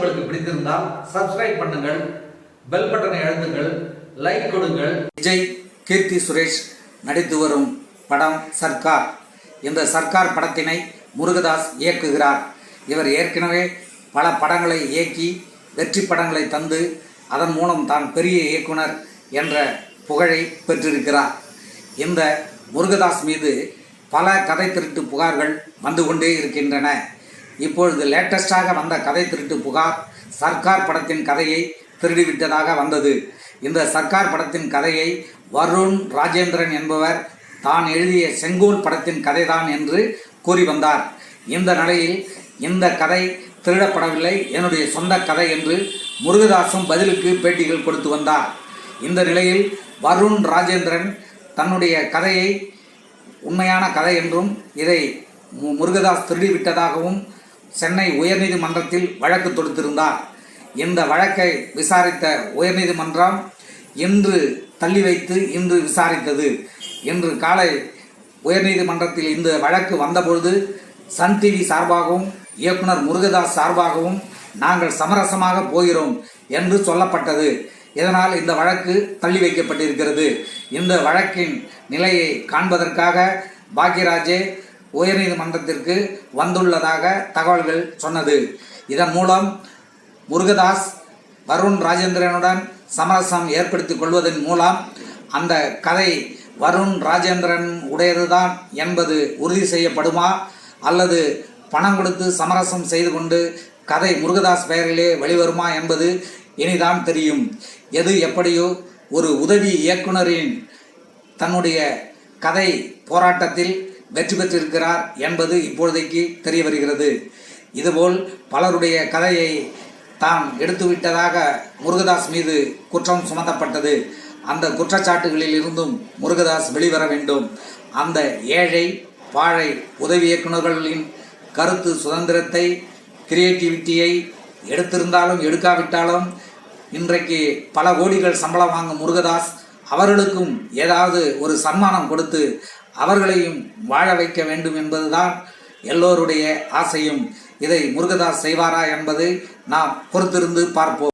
உங்களுக்கு பிடித்திருந்தால் சப்ஸ்கிரைப் பண்ணுங்கள் பெல் பட்டனை அழுத்துங்கள் லைக் கொடுங்கள். விஜய் கீர்த்தி சுரேஷ் நடித்து வரும் படம் சர்க்கார். இந்த சர்க்கார் படத்தினை முருகதாஸ் இயக்குகிறார். இவர் ஏற்கனவே பல படங்களை இயக்கி வெற்றி படங்களை தந்து அதன் மூலம் தான் பெரிய இயக்குனர் என்ற புகழை பெற்றிருக்கிறார். இந்த முருகதாஸ் மீது பல கதை திருட்டு புகார்கள் வந்து கொண்டே இருக்கின்றன. இப்பொழுது லேட்டஸ்டாக வந்த கதை திருட்டு புகார் சர்க்கார் படத்தின் கதையை திருடிவிட்டதாக வந்தது. இந்த சர்க்கார் படத்தின் கதையை வருண் ராஜேந்திரன் என்பவர் தான் எழுதிய செங்கோல் படத்தின் கதைதான் என்று கூறி வந்தார். இந்த நிலையில் இந்த கதை திருடப்படவில்லை என்னுடைய சொந்த கதை என்று முருகதாசும் பதிலுக்கு பேட்டிகள் கொடுத்து வந்தார். இந்த நிலையில் வருண் ராஜேந்திரன் தன்னுடைய கதையை உண்மையான கதை என்றும் இதை முருகதாஸ் திருடிவிட்டதாகவும் சென்னை உயர்நீதிமன்றத்தில் வழக்கு தொடுத்திருந்தார். இந்த வழக்கை விசாரித்த உயர்நீதிமன்றம் இன்று தள்ளி வைத்து இன்று விசாரித்தது இன்று காலை உயர்நீதிமன்றத்தில் இந்த வழக்கு வந்தபொழுது சன் டிவி சார்பாகவும் இயக்குனர் முருகதாஸ் சார்பாகவும் நாங்கள் சமரசமாக போகிறோம் என்று சொல்லப்பட்டது. இதனால் இந்த வழக்கு தள்ளி வைக்கப்பட்டிருக்கிறது. இந்த வழக்கின் நிலையை காண்பதற்காக பாக்யராஜே உயர்நீதிமன்றத்திற்கு வந்துள்ளதாக தகவல்கள் சொன்னது. இதன் மூலம் முருகதாஸ் வருண் ராஜேந்திரனுடன் சமரசம் ஏற்படுத்திக் கொள்வதன் மூலம் அந்த கதை வருண் ராஜேந்திரன் உடையதுதான் என்பது உறுதி செய்யப்படுமா? அல்லது பணம் கொடுத்து சமரசம் செய்து கொண்டு கதை முருகதாஸ் பெயரிலே வெளிவருமா என்பது இனிதான் தெரியும். எது எப்படியோ ஒரு உதவி இயக்குனரின் தன்னுடைய கதை போராட்டத்தில் வெற்றி பெற்றிருக்கிறார் என்பது இப்பொழுதைக்கு தெரிய வருகிறது. இதுபோல் பலருடைய கதையை தாம் எடுத்துவிட்டதாக முருகதாஸ் மீது குற்றம் சுமத்தப்பட்டது. அந்த குற்றச்சாட்டுகளில் இருந்தும் முருகதாஸ் வெளிவர வேண்டும். அந்த ஏழை வாழை உதவி இயக்குநர்களின் கருத்து சுதந்திரத்தை கிரியேட்டிவிட்டியை எடுத்திருந்தாலும் எடுக்காவிட்டாலும் இன்றைக்கு பல கோடிகள் சம்பளம் வாங்கும் முருகதாஸ் அவர்களுக்கும் ஏதாவது ஒரு சன்மானம் கொடுத்து அவர்களையும் வாழ வைக்க வேண்டும் என்பதுதான் எல்லோருடைய ஆசையும். இதை முருகதாஸ் செய்வாரா என்பதை நாம் பொறுத்திருந்து பார்ப்போம்.